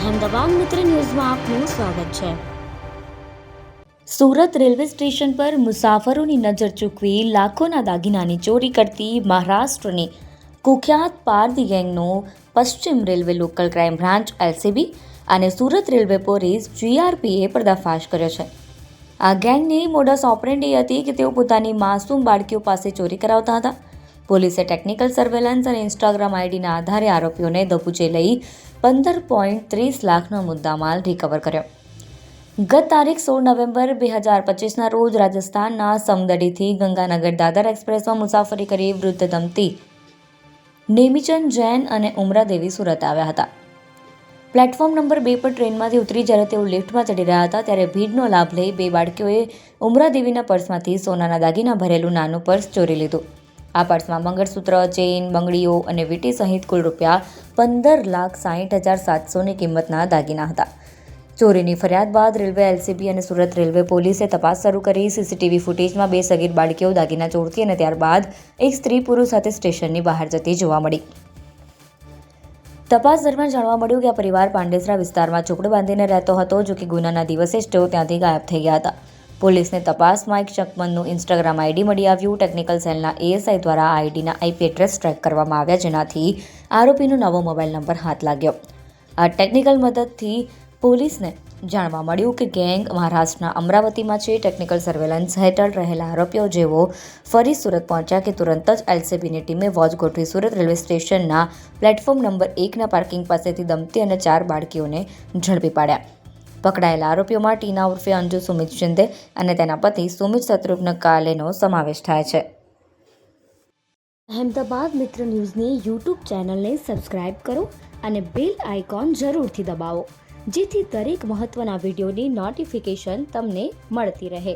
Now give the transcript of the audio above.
અહેમદાબાદ મિત્ર ન્યૂઝમાં આપનું સ્વાગત છે. સુરત રેલવે સ્ટેશન પર મુસાફરોની નજર ચૂકવી લાખોના દાગીનાની ચોરી કરતી મહારાષ્ટ્રની કુખ્યાત પારધી ગેંગનો પશ્ચિમ railway local crime branch LCB અને સુરત રેલવે પોલીસ જીઆરપીએ પર્દાફાશ કર્યો છે. આ ગેંગની મોડસ ઓપરેન્ડી હતી કે તેઓ પોતાની માસૂમ બાળકીઓ પાસે ચોરી કરાવતા હતા. પોલીસે ટેકનિકલ સર્વેલન્સ અને ઇન્સ્ટાગ્રામ આઈડીના આધારે આરોપીઓને દબુચે લઈ પંદર પોઈન્ટ ત્રીસ લાખનો મુદ્દામાલ રિકવર કર્યો. ગત તારીખ સોળ નવેમ્બર બે હજાર પચીસના રોજ રાજસ્થાનના સમદડીથી ગંગાનગર દાદર એક્સપ્રેસમાં મુસાફરી કરી વૃદ્ધ દંપતી નેમીચંદ જૈન અને ઉમરા દેવી સુરત આવ્યા હતા. પ્લેટફોર્મ નંબર બે પર ટ્રેનમાંથી ઉતરી જ્યારે તેઓ લિફ્ટમાં ચડી રહ્યા હતા ત્યારે ભીડનો લાભ લઈ બે બાળકીઓએ ઉમરા દેવીના પર્સમાંથી સોનાના દાગીના ભરેલું નાનું પર્સ ચોરી લીધું. આ પર્સમાં મંગળસૂત્ર, ચેઇન, બંગડીઓ અને વીટી સહિત કુલ રૂપિયા પંદર લાખ સાહીઠ હજાર સાતસોની કિંમતના દાગીના હતા. ચોરીની ફરિયાદ બાદ રેલવે, એલસીબી અને સુરત રેલવે પોલીસે તપાસ શરૂ કરી. સીસીટીવી ફૂટેજમાં બે સગીર બાળકીઓ દાગીના ચોરતી અને ત્યારબાદ એક સ્ત્રી પુરુષ સાથે સ્ટેશનની બહાર જતી જોવા મળી. તપાસ દરમિયાન જાણવા મળ્યું કે આ પરિવાર પાંડેસરા વિસ્તારમાં ઝૂંપડું બાંધીને રહેતો હતો, જો કે ગુનાના દિવસે જ તેઓ ત્યાંથી ગાયબ થઈ ગયા હતા. પોલીસને તપાસમાં એક શકમનનું ઇન્સ્ટાગ્રામ આઈડી મળી આવ્યું. ટેકનિકલ સેલના એએસઆઈ દ્વારા આ આઈડીના આઈપી એડ્રેસ ટ્રેક કરવામાં આવ્યા, જેનાથી આરોપીનો નવો મોબાઈલ નંબર હાથ લાગ્યો. આ ટેકનિકલ મદદથી પોલીસને જાણવા મળ્યું કે ગેંગ મહારાષ્ટ્રના અમરાવતીમાં છે. ટેકનિકલ સર્વેલન્સ હેઠળ રહેલા આરોપીઓ જેઓ ફરી સુરત પહોંચ્યા કે તુરંત જ એલસીબીની ટીમે વોચ ગોઠવી સુરત રેલવે સ્ટેશનના પ્લેટફોર્મ નંબર એકના પાર્કિંગ પાસેથી દંપતી અને ચાર બાળકીઓને ઝડપી પાડ્યા. પકડાયેલા આરોપીઓમાં ટીના ઉર્ફે અંજુ સુમિત શિંદે અને તેના પતિ સુમિત શત્રુઘ્ન કાલેનો સમાવેશ થાય છે. અહેમદાબાદ મિત્ર ન્યૂઝની યુટ્યુબ ચેનલને સબસ્ક્રાઇબ કરો અને બેલ આઇકોન જરૂરથી દબાવો, જેથી દરેક મહત્ત્વના વિડીયોની નોટિફિકેશન તમને મળતી રહે.